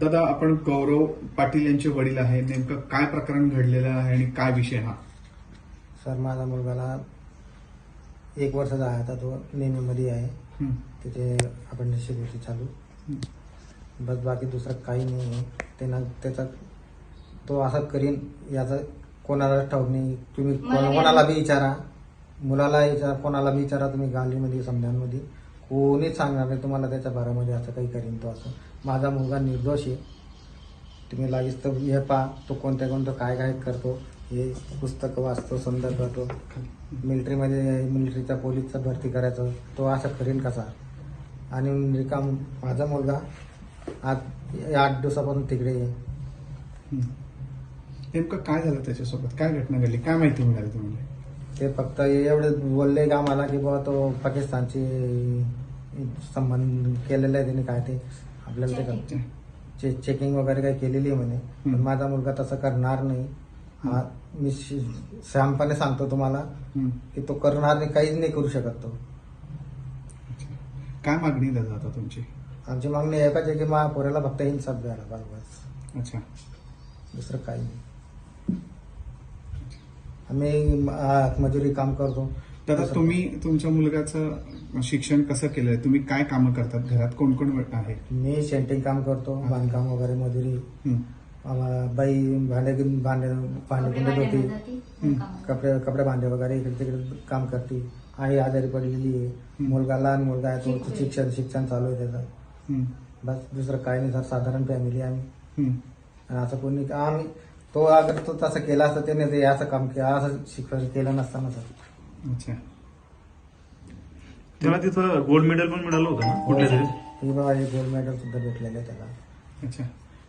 दादा आपण गौरव पाटील यांचे वडील आहे नेमकं काय प्रकरण घडलेलं आहे आणि काय विषय हा? सर माझा मुलगाला एक वर्षाचा आहे. आता तो नेहमीमध्ये आहे. हं. तिथे आपण गोष्टी चालू. हं. बस बाकी दुसरं काही नाही आहे. त्यांना त्याचा तो असं करीन याचं कोणाला ठाऊक नाही. तुम्ही कोण- कोणाला बी विचारा. मुलाला विचारा कोणाला बी विचारा तुम्ही गालीमध्ये समजांमध्ये कोणीच सांगणार नाही तुम्हाला त्याच्या बारामध्ये असं काही करीन तो असं. माझा मुलगा निर्दोष आहे. तुम्ही लागेच तर हे पहा तो कोणत्या कोणतं काय काय करतो हे पुस्तकं वाचतो संदर्भ करतो मिलिटरीमध्ये मिलिटरीचा पोलीसचा भरती करायचं तो असं करीन कसा आणि रिकाम माझा मुलगा आज आठ दिवसापासून तिकडे आहे. नेमकं काय झालं त्याच्यासोबत? काय घटना घडली? काय माहिती मिळाली तुम्हाला? ते फक्त एवढं बोलले का मला की बाबा तो पाकिस्तानची संबंध केलेला आहे त्याने काय ते. आपल्याला ते Checking. चे चेकिंग वगैरे काही केलेली आहे म्हणे. पण. माझा मुलगा तसं करणार नाही. हा मी श्यामपणे सांगतो तुम्हाला. की तो करणार नाही काहीच नाही करू शकत तो. काय मागणी दादा आता तुमची? आमची मागणी एकच आहे की मा पोऱ्याला फक्त इन्साफ द्यायला पाहिजे बस. अच्छा. दुसरं काही नाही. आम्ही मजुरी काम करतो. दादा तुम्ही तुमच्या मुलगाचं शिक्षण कसं केलंय? तुम्ही काय कामं करतात? घरात कोण कोण आहे? मी सेंटिंग काम करतो बांधकाम वगैरे मजुरी. बाई भांडे भांडे भांडे कुंडे धुती. कपडे कपडे भांडे वगैरे इकडे तिकडे काम करते. आई आजारी पडलेली आहे. हं. मुलगा लहान मुलगा आहे तो शिक्षण शिक्षण चालू आहे त्याचं. हं. बस दुसरं काही नाही सर साधारण फॅमिली आम्ही. हं. असं कोणी आम्ही तो अगर तो तसं केला असतं त्याने ते असं काम केलं असं शिक्षण केलं नसताना सर. अच्छा. त्याला तिथं गोल्ड मेडल पण मिळालं होतं ना कुठल्या तरी? ही बाबा हे गोल्ड मेडल सुद्धा भेटलेलं आहे त्याला. अच्छा.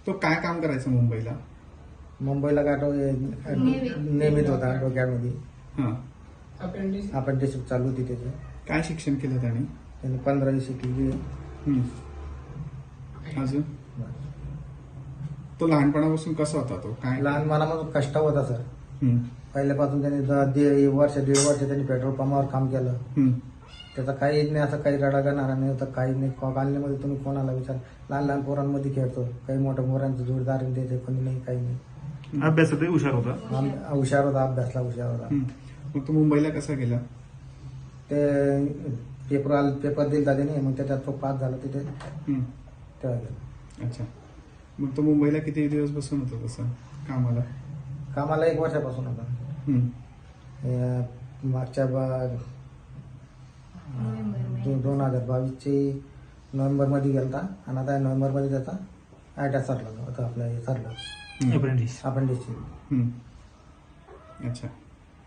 तो काय काम करायचा मुंबईला? मुंबईला का तो हे नेहमी- नेहमीच होता डोक्यामध्ये. हा. चालू होती त्याची. काय शिक्षण केलं त्याने? त्याने पंधरावी. हं. अजून? तो लहानपणापासून कसा होता तो? काय? लहान कष्ट होता सर. पहिल्यापासून त्यांनी द- दीड वर्ष दीड वर्ष त्यांनी पेट्रोल पंपावर काम केलं. त्याचा काहीच नाही असं काही रडा करणारा नाही होता काही नाही. कॉलनीमध्ये तुम्ही कोणाला विचार? लहान लहान पोरांमध्ये खेळतो. काही मोठ्या पोरांचं जोडदार देते कोणी नाही काही नाही. अभ्यासातही हुशार होता? आम- हुशार होता अभ्यासला हुशार होता. मग तो मुंबईला कसा गेला? ते पेपर आल पेपर दिला त्याने मग त्याच्यात तो पास झाला तिथे. तेव्हा. गेला अच्छा. मग तो मुंबईला किती दिवस बसून होता तसं कामाला? कामाला एक वर्षापासून होता. मागच्या बा- दोन हजार बावीसचे नोव्हेंबरमध्ये गेलता आणि आता नोव्हेंबरमध्ये त्याचा आयटा सरला होता आपलं हे सरलं हं. अप्रेंटिस हं. अच्छा.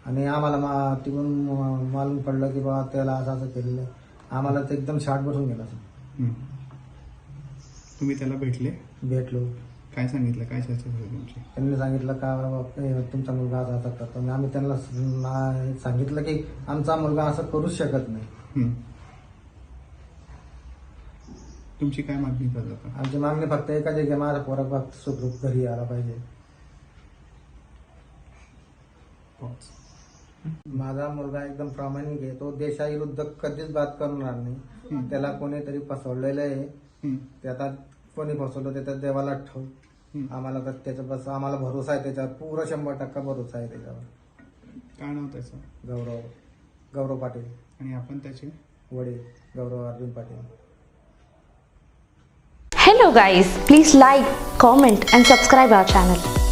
आणि आम्हाला मा तिकडून म- मालूम पडलं की बाबा त्याला असं असं केलेलं आहे. आम्हाला ते एकदम शार्ट बसून गेला. हं. तुम्ही त्याला भेटले? भेटलो. काय सांगितलं? काय चर्चा झाली तुमची? त्यांनी सांगितलं का बाबा हे तुमचा मुलगा असा असा करतो आम्ही त्यांना स- ना- सांगितलं की आमचा मुलगा असं करूच शकत नाही. तुमची काय मागणी करत आता आमची मागणी फक्त एकच आहे की माझा पोरा फक्त सुखरूप घरी आला पाहिजे. पाच. माझा मुलगा एकदम प्रामाणिक आहे. तो देशाविरुद्ध कधीच बात करणार नाही. त्याला कोणीतरी फसवलेलं आहे. हं. ते आता कोणी फसवलं ते तर देवाला ठेव. आम्हाला तर त्याचा बस आम्हाला भरोसा आहे त्याच्यावर. पुरा शंभर टक्का भरोसा आहे त्याच्यावर. काय नाव त्याचं? गौरव गौरव पाटील. आणि आपण त्याचे? वडील. Gaurav Arjun Patil. Hello guys, please like, comment and subscribe our channel.